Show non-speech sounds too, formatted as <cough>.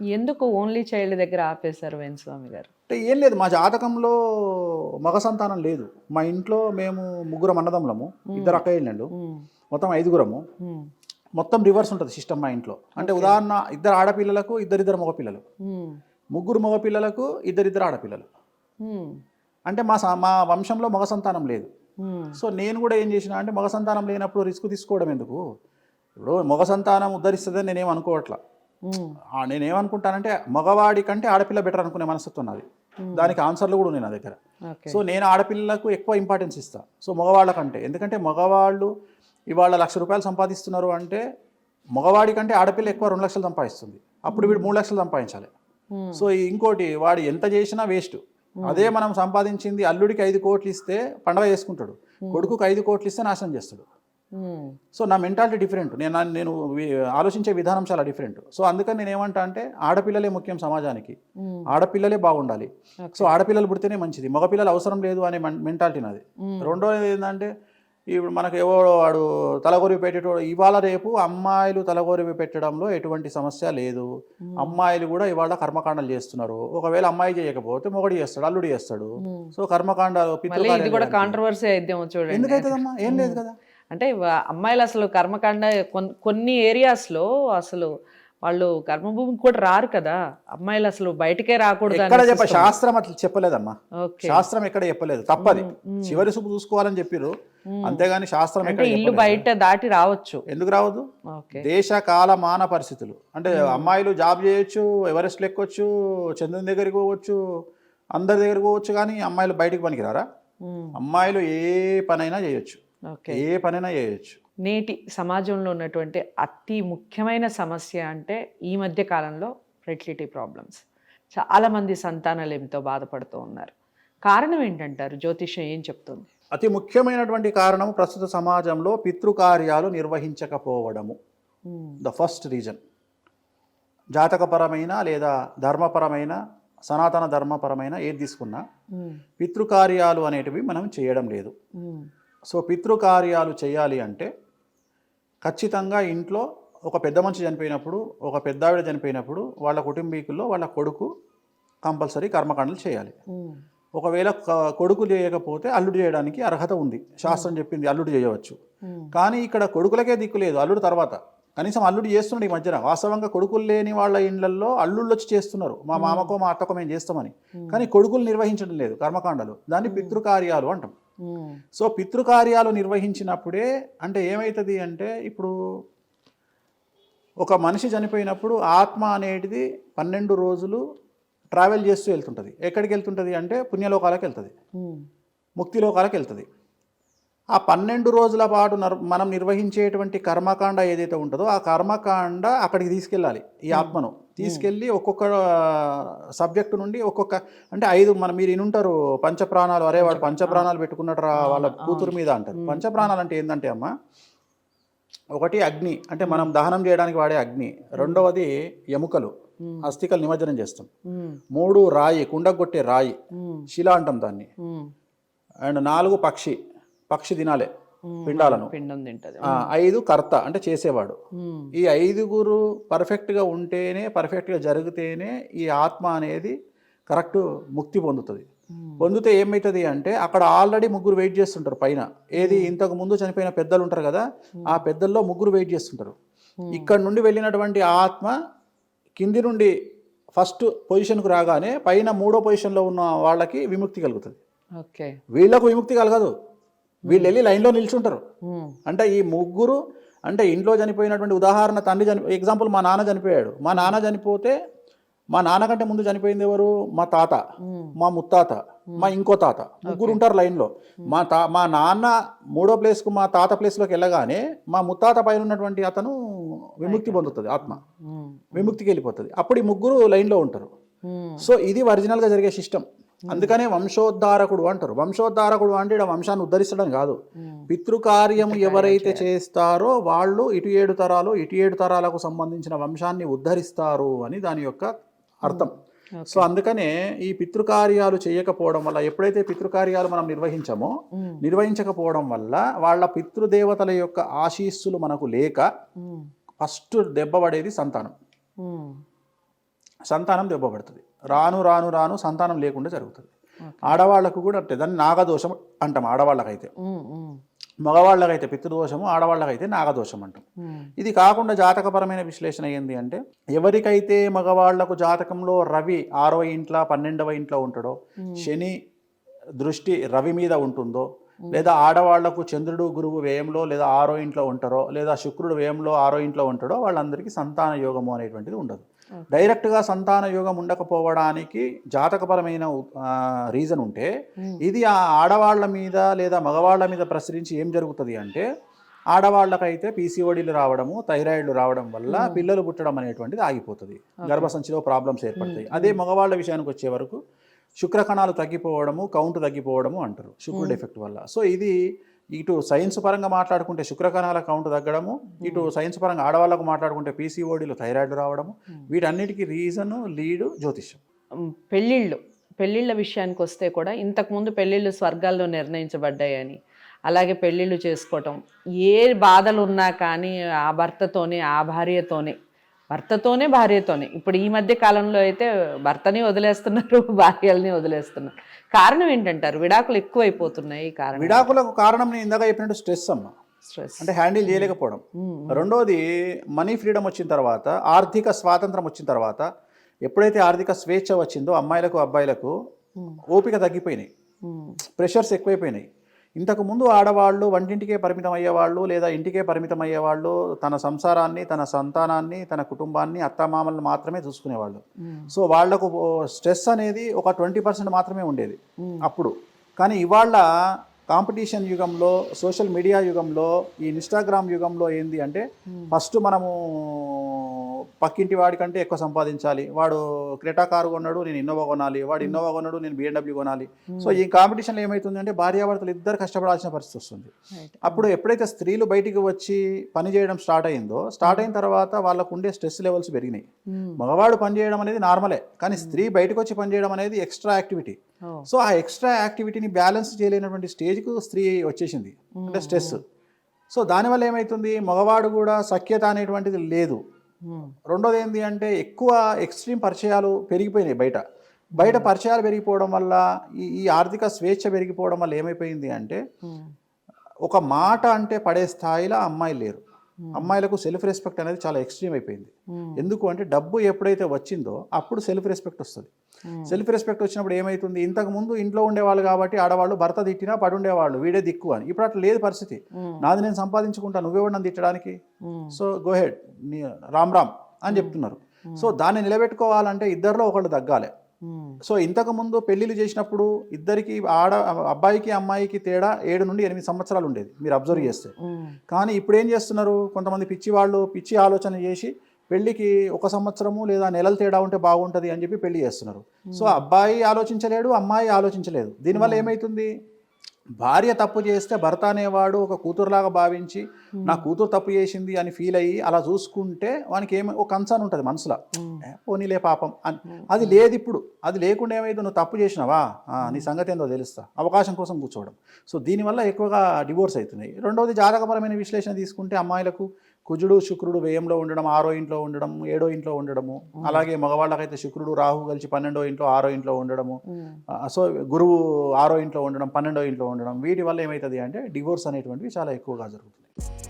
ఎందుకు only child దగ్గర ఆపేశారు వేణుస్వామి గారు? అంటే ఏం లేదు మా జాతకంలో మగ సంతానం లేదు. మా ఇంట్లో మేము ముగ్గురం అన్నదమ్ములము ఇద్దరు అక్కయ్యలు ఉమ్, మొత్తం ఐదుగురము. మొత్తం రివర్స్ ఉంటుంది సిస్టమ్ మా ఇంట్లో. అంటే ఉదాహరణ ఇద్దరు ఆడపిల్లలకు ఇద్దరిద్దరు మగపిల్లలు ముగ్గురు మగపిల్లలకు ఇద్దరిద్దరు ఆడపిల్లలు. అంటే మా మా వంశంలో మగ సంతానం లేదు. సో నేను కూడా ఏం చేసిన అంటే మగ సంతానం లేనప్పుడు రిస్క్ తీసుకోవడం ఎందుకు? ఇప్పుడు మగ సంతానం ఉద్ధరిస్తుందని నేనేం అనుకోవట్లా. నేనేమనుకుంటానంటే మగవాడి కంటే ఆడపిల్ల బెటర్ అనుకునే మనస్తత్వం నాది. దానికి ఆన్సర్లు కూడా ఉన్నాయి నా దగ్గర. సో నేను ఆడపిల్లలకు ఎక్కువ ఇంపార్టెన్స్ ఇస్తాను సో మగవాళ్ళ కంటే. ఎందుకంటే మగవాళ్ళు ఇవాళ లక్ష రూపాయలు సంపాదిస్తున్నారు అంటే మగవాడి కంటే ఆడపిల్ల ఎక్కువ రెండు లక్షలు సంపాదిస్తుంది. అప్పుడు వీడు మూడు లక్షలు సంపాదించాలి. సో ఇంకోటి వాడు ఎంత చేసినా వేస్ట్ అదే మనం సంపాదించింది అల్లుడికి ఐదు కోట్లు ఇస్తే పండగ చేసుకుంటాడు. కొడుకుకి ఐదు కోట్లు ఇస్తే నాశనం చేస్తాడు. సో నా మెంటాలిటీ డిఫరెంట్ నేను నేను ఆలోచించే విధానం చాలా డిఫరెంట్ సో అందుకని నేను ఏమంటా అంటే ఆడపిల్లలే ముఖ్యం సమాజానికి. ఉమ్, ఆడపిల్లలే బాగుండాలి. సో ఆడపిల్లలు పుడితేనే మంచిది. మగపిల్లలు అవసరం లేదు అనే మెంటాలిటీ నాది. మ్మ్. రెండోది ఏంటంటే ఇప్పుడు మనకు ఎవో వాడు తలగొరి పెట్టేటోడు ఇవాళ రేపు అమ్మాయిలు తలగొరి పెట్టడంలో ఎటువంటి సమస్య లేదు. అమ్మాయిలు కూడా ఇవాళ కర్మకాండాలు చేస్తున్నారు. ఒకవేళ అమ్మాయి చేయకపోతే మొగడు చేస్తాడు అల్లుడు చేస్తాడు. సో కర్మకాండాలు మళ్ళీ ఇది పితృకార్యాలు కూడా చేయడానికి. కాంట్రవర్సీ అయిద్దాము చూడండి. ఎందుకైతుందమ్మా? ఏం లేదు కదా. అంటే అమ్మాయిలు అసలు కర్మకాండ కొన్- కొన్ని ఏరియాస్లో అసలు వాళ్ళు కర్మభూమికి కూడా రారు కదా. అమ్మాయిలు అసలు బయటకే రాకూడదు ఎక్కడ చెప్ప. శాస్త్రం అట్లా చెప్పలేదమ్మా. శాస్త్రం ఎక్కడ చెప్పలేదు. తప్పది. చివరి చూపు చూసుకోవాలని చెప్పిర్రు అంతేగాని శాస్త్రం ఇల్లు. బయట దాటి రావచ్చు. ఎందుకు రావద్దు? దేశ కాల మాన పరిస్థితులు. అంటే అమ్మాయిలు జాబ్ చేయొచ్చు ఎవరెస్ట్ ఎక్కొచ్చు చంద్రుని దగ్గరికి పోవచ్చు అందరి దగ్గరికి పోవచ్చు కానీ అమ్మాయిలు బయటికి పనికిరారా? అమ్మాయిలు ఏ పనైనా చేయొచ్చు. ఏ పనైనా చేయొచ్చు. నేటి సమాజంలో ఉన్నటువంటి అతి ముఖ్యమైన సమస్య అంటే ఈ మధ్య కాలంలో ఫెర్టిలిటీ ప్రాబ్లమ్స్ చాలామంది సంతానలేమితో బాధపడుతూ ఉన్నారు. కారణం ఏంటంటారు? జ్యోతిష్యం ఏం చెప్తుంది? అతి ముఖ్యమైనటువంటి కారణం ప్రస్తుత సమాజంలో పితృకార్యాలు నిర్వహించకపోవడము. ద ఫస్ట్ రీజన్ జాతకపరమైన లేదా ధర్మపరమైన సనాతన ధర్మపరమైన ఏది తీసుకున్నా పితృకార్యాలు అనేటివి మనం చేయడం లేదు. సో పితృకార్యాలు చేయాలి అంటే ఖచ్చితంగా ఇంట్లో ఒక పెద్ద మనిషి చనిపోయినప్పుడు ఒక పెద్దావిడ చనిపోయినప్పుడు వాళ్ళ కుటుంబీకుల్లో వాళ్ళ కొడుకు కంపల్సరీ కర్మకాండలు చేయాలి. ఒకవేళ కొడుకు చేయకపోతే అల్లుడు చేయడానికి అర్హత ఉంది. శాస్త్రం చెప్పింది అల్లుడు చేయవచ్చు. కానీ ఇక్కడ కొడుకులకే దిక్కు లేదు అల్లుడు తర్వాత. కనీసం అల్లుడు చేస్తున్నాడు ఈ మధ్యన. వాస్తవంగా కొడుకులు లేని వాళ్ళ ఇండ్లల్లో అల్లుళ్ళు వచ్చి చేస్తున్నారు. మా మామకో మా అత్తకో మేము చేస్తామని. కానీ కొడుకులు నిర్వహించడం లేదు కర్మకాండలు. దాన్ని పితృకార్యాలు అంటాం. సో పితృకార్యాలు నిర్వహించినప్పుడే అంటే ఏమవుతుంది అంటే ఇప్పుడు ఒక మనిషి చనిపోయినప్పుడు ఆత్మ అనేది పన్నెండు రోజులు ట్రావెల్ చేస్తూ వెళ్తుంటుంది. ఎక్కడికి వెళ్తుంటుంది అంటే పుణ్యలోకాలకు వెళ్తుంది. ఉమ్, ముక్తిలోకాలకు వెళ్తుంది. ఆ పన్నెండు రోజుల పాటు నర్ మనం నిర్వహించేటువంటి కర్మకాండ ఏదైతే ఉంటుందో ఆ కర్మకాండ అక్కడికి తీసుకెళ్ళాలి ఈ ఆత్మను. తీసుకెళ్ళి ఒక్కొక్క సబ్జెక్టు నుండి ఒక్కొక్క అంటే ఐదు మన మీరు ఇనుంటారు పంచప్రాణాలు అరే వాడు పంచప్రాణాలు. పెట్టుకున్నట్టు రా వాళ్ళ కూతురు మీద అంటారు. పంచప్రాణాలు అంటే ఏంటంటే అమ్మ ఒకటి అగ్ని అంటే మనం దహనం చేయడానికి వాడే అగ్ని. రెండవది ఎముకలు అస్థికలు నిమజ్జనం చేస్తాం. మూడు రాయి కుండగొట్టే రాయి శిలా అంటాం దాన్ని. అండ్ నాలుగు పక్షి పక్షి తినాలే పిండాలను. పిండం తింటది. ఐదు కర్త అంటే చేసేవాడు. ఈ ఐదుగురు పర్ఫెక్ట్గా ఉంటేనే పర్ఫెక్ట్గా జరిగితేనే ఈ ఆత్మ అనేది కరెక్ట్ ముక్తి పొందుతుంది. పొందితే ఏమవుతుంది అంటే అక్కడ ఆల్రెడీ ముగ్గురు వెయిట్ చేస్తుంటారు పైన. ఏది ఇంతకు ముందు చనిపోయిన పెద్దలు ఉంటారు కదా ఆ పెద్దల్లో ముగ్గురు వెయిట్ చేస్తుంటారు. ఇక్కడ నుండి వెళ్ళినటువంటి ఆత్మ కింది నుండి ఫస్ట్ పొజిషన్కు రాగానే పైన మూడో పొజిషన్లో ఉన్న వాళ్ళకి విముక్తి కలుగుతుంది. ఓకే. వీళ్ళకు విముక్తి కలగదు. వీళ్ళు వెళ్ళి లైన్లో నిల్చుంటారు. అంటే ఈ ముగ్గురు అంటే ఇంట్లో చనిపోయినటువంటి ఉదాహరణ తండ్రి చని ఎగ్జాంపుల్ మా నాన్న చనిపోయాడు. మా నాన్న చనిపోతే మా నాన్న కంటే ముందు చనిపోయింది ఎవరు? మా తాత. మా ముత్తాత. మా ఇంకో తాత. ముగ్గురు ఉంటారు లైన్లో. మా తా మా నాన్న మూడో ప్లేస్కు మా తాత ప్లేస్లోకి వెళ్ళగానే మా ముత్తాత పైన ఉన్నటువంటి అతను విముక్తి పొందుతుంది ఆత్మ. విముక్తికి వెళ్ళిపోతుంది. అప్పుడు ఈ ముగ్గురు లైన్లో ఉంటారు. సో ఇది ఒరిజినల్గా జరిగే సిస్టమ్. అందుకనే వంశోద్ధారకుడు అంటారు. వంశోద్ధారకుడు అంటే ఈడ వంశాన్ని ఉద్ధరిస్తడం కాదు. ఉమ్, పితృకార్యం ఎవరైతే చేస్తారో వాళ్ళు ఇటు ఏడు తరాలు ఇటు ఏడు తరాలకు సంబంధించిన వంశాన్ని ఉద్ధరిస్తారు అని దాని యొక్క అర్థం. సో అందుకనే ఈ పితృకార్యాలు చేయకపోవడం వల్ల ఎప్పుడైతే పితృకార్యాలు మనం నిర్వహించామో నిర్వహించకపోవడం వల్ల వాళ్ళ పితృదేవతల యొక్క ఆశీస్సులు మనకు లేక ఫస్ట్ దెబ్బపడేది సంతానం. సంతానం దెబ్బపడుతుంది రాను రాను రాను సంతానం లేకుండా జరుగుతుంది. ఆడవాళ్ళకు కూడా అంటే దాన్ని నాగదోషం అంటాం ఆడవాళ్ళకైతే మగవాళ్ళకైతే పితృదోషము ఆడవాళ్ళకైతే నాగదోషం అంటాం. ఇది కాకుండా జాతకపరమైన విశ్లేషణ ఏంది అంటే ఎవరికైతే మగవాళ్ళకు జాతకంలో రవి ఆరవ ఇంట్లో పన్నెండవ ఇంట్లో ఉంటాడో శని దృష్టి రవి మీద ఉంటుందో లేదా ఆడవాళ్ళకు చంద్రుడు గురువు వ్యయంలో లేదా ఆరో ఇంట్లో ఉంటారో లేదా శుక్రుడు వ్యయంలో ఆరో ఇంట్లో ఉంటాడో వాళ్ళందరికీ సంతాన యోగము అనేటువంటిది ఉండదు. డైరెక్ట్గా సంతాన యోగం ఉండకపోవడానికి జాతకపరమైన రీజన్ ఉంటే ఇది ఆ ఆడవాళ్ళ మీద లేదా మగవాళ్ళ మీద ప్రసరించి ఏం జరుగుతుంది అంటే ఆడవాళ్ళకైతే పీసీఓడీలు రావడము థైరాయిడ్లు రావడం వల్ల పిల్లలు పుట్టడం అనేటువంటిది ఆగిపోతుంది. గర్భసంచిలో ప్రాబ్లమ్స్ ఏర్పడతాయి. అదే మగవాళ్ళ విషయానికి వచ్చే వరకు శుక్రకణాలు తగ్గిపోవడము కౌంట్ తగ్గిపోవడము అంటారు శుక్రుడు ఎఫెక్ట్ వల్ల. సో ఇది ఇటు సైన్స్ పరంగా మాట్లాడుకుంటే శుక్రకణాల కౌంట్ తగ్గడము ఇటు సైన్స్ పరంగా ఆడవాళ్ళకు మాట్లాడుకుంటే పీసీఓడీలు థైరాయిడ్ రావడము వీటన్నిటికీ రీజన్ లీడు జ్యోతిష్యం. పెళ్ళిళ్ళు పెళ్ళిళ్ళ విషయానికి వస్తే కూడా ఇంతకుముందు పెళ్ళిళ్ళు స్వర్గాల్లో నిర్ణయించబడ్డాయని అలాగే పెళ్ళిళ్ళు చేసుకోవటం ఏ బాధలు ఉన్నా కానీ ఆ భర్తతోనే ఆ భార్యతోనే భర్తతోనే భార్యతోనే. ఇప్పుడు ఈ మధ్య కాలంలో అయితే భర్తని వదిలేస్తున్నారు <laughs> భార్యల్ని వదిలేస్తున్నారు. కారణం ఏంటంటారు? విడాకులు ఎక్కువైపోతున్నాయి కారణం. విడాకులకు కారణం నేను ఇందాక చెప్పినట్టు స్ట్రెస్ అమ్మ. స్ట్రెస్. అంటే హ్యాండిల్ చేయలేకపోవడం. రెండోది మనీ ఫ్రీడమ్ వచ్చిన తర్వాత ఆర్థిక స్వాతంత్రం వచ్చిన తర్వాత ఎప్పుడైతే ఆర్థిక స్వేచ్ఛ వచ్చిందో అమ్మాయిలకు అబ్బాయిలకు ఓపిక తగ్గిపోయినాయి. ప్రెషర్స్ ఎక్కువైపోయినాయి. ఇంతకు ముందు ఆడవాళ్ళు వంటింటికే పరిమితం అయ్యేవాళ్ళు లేదా ఇంటికే పరిమితం అయ్యేవాళ్ళు తన సంసారాన్ని తన సంతానాన్ని తన కుటుంబాన్ని అత్తమామలను మాత్రమే చూసుకునేవాళ్ళు. సో వాళ్ళకు స్ట్రెస్ అనేది ఒక ట్వంటీ పర్సెంట్ మాత్రమే ఉండేది అప్పుడు. కానీ ఇవాళ కాంపిటీషన్ యుగంలో సోషల్ మీడియా యుగంలో ఈ ఇన్స్టాగ్రామ్ యుగంలో ఏంది అంటే ఫస్ట్ మనము పక్కింటి వాడికంటే ఎక్కువ సంపాదించాలి. వాడు క్రెటా కారు కొన్నాడు నేను ఇన్నోవా కొనాలి. వాడు ఇన్నోవా కొన్నాడు నేను బిఎండబ్ల్యూ కొనాలి. సో ఈ కాంపిటీషన్లో ఏమవుతుందంటే భార్యాభర్తలు ఇద్దరు కష్టపడాల్సిన పరిస్థితి వస్తుంది. అప్పుడు ఎప్పుడైతే స్త్రీలు బయటికి వచ్చి పని చేయడం స్టార్ట్ అయిందో స్టార్ట్ అయిన తర్వాత వాళ్ళకు ఉండే స్ట్రెస్ లెవెల్స్ పెరిగినాయి. మగవాడు పని చేయడం అనేది నార్మలే కానీ స్త్రీ బయటకు వచ్చి పని చేయడం అనేది ఎక్స్ట్రా యాక్టివిటీ. సో ఆ ఎక్స్ట్రా యాక్టివిటీని బ్యాలెన్స్ చేయలేనటువంటి స్టేజ్కు స్త్రీ వచ్చేసింది. అంటే స్ట్రెస్. సో దానివల్ల ఏమవుతుంది మగవాడు కూడా సఖ్యత అనేటువంటిది లేదు. రెండోది ఏంటి అంటే ఎక్కువ ఎక్స్ట్రీమ్ పరిచయాలు పెరిగిపోయినాయి బయట. బయట పరిచయాలు పెరిగిపోవడం వల్ల ఈ ఈ ఆర్థిక స్వేచ్ఛ పెరిగిపోవడం వల్ల ఏమైపోయింది అంటే ఒక మాట అంటే పడే స్థాయిలో అమ్మాయిలు లేరు. అమ్మాయిలకు సెల్ఫ్ రెస్పెక్ట్ అనేది చాలా ఎక్స్ట్రీమ్ అయిపోయింది. ఎందుకు అంటే డబ్బు ఎప్పుడైతే వచ్చిందో అప్పుడు సెల్ఫ్ రెస్పెక్ట్ వస్తుంది. సెల్ఫ్ రెస్పెక్ట్ వచ్చినప్పుడు ఏమవుతుంది ఇంతకు ముందు ఇంట్లో ఉండేవాళ్ళు కాబట్టి ఆడవాళ్ళు భర్త తిట్టినా పడి ఉండేవాళ్ళు వీడే దిక్కు అని. ఇప్పుడు అట్లా లేదు పరిస్థితి. నాది నేను సంపాదించుకుంటా నువ్వెవడు నన్ను తిట్టడానికి? So go ahead Ram Ram అని చెప్తున్నారు. సో దాన్ని నిలబెట్టుకోవాలంటే ఇద్దరిలో ఒకళ్ళు తగ్గాలి. సో ఇంతకు ముందు పెళ్ళిళ్ళు చేసినప్పుడు ఇద్దరికి ఆడ అబ్బాయికి అమ్మాయికి తేడా ఏడు నుండి ఎనిమిది సంవత్సరాలు ఉండేది మీరు అబ్జర్వ్ చేస్తే. కానీ ఇప్పుడు ఏం చేస్తున్నారు? కొంతమంది పిచ్చి వాళ్ళు పిచ్చి ఆలోచన చేసి పెళ్ళికి ఒక సంవత్సరము లేదా నెలల తేడా ఉంటే బాగుంటుంది అని చెప్పి పెళ్ళి చేస్తున్నారు. సో అబ్బాయి ఆలోచించలేడు అమ్మాయి ఆలోచించలేదు. దీనివల్ల ఏమవుతుంది భార్య తప్పు చేస్తే భర్త అనేవాడు ఒక కూతురులాగా భావించి నా కూతురు తప్పు చేసింది అని ఫీల్ అయ్యి అలా చూసుకుంటే వానికి ఏమి ఒక కన్సర్న్ ఉంటుంది మనసులో. పోనీలే పాపం అని. అది లేదు ఇప్పుడు. అది లేకుండా ఏమైంది నువ్వు తప్పు చేసినావా? నీ సంగతి ఏందో తెలుస్తా. అవకాశం కోసం కూర్చోవడం. సో దీనివల్ల ఎక్కువగా డివోర్స్ అవుతున్నాయి. రెండవది జాతకపరమైన విశ్లేషణ తీసుకుంటే అమ్మాయిలకు కుజుడు శుక్రుడు వ్యయంలో ఉండడం ఆరో ఇంట్లో ఉండడం ఏడో ఇంట్లో ఉండడము. అలాగే మగవాళ్ళకైతే శుక్రుడు రాహు కలిసి పన్నెండో ఇంట్లో ఆరో ఇంట్లో ఉండడము. సో గురువు ఆరో ఇంట్లో ఉండడం పన్నెండో ఇంట్లో ఉండడం. వీటి వల్ల ఏమవుతుంది అంటే డివోర్స్ అనేటువంటివి చాలా ఎక్కువగా జరుగుతుంది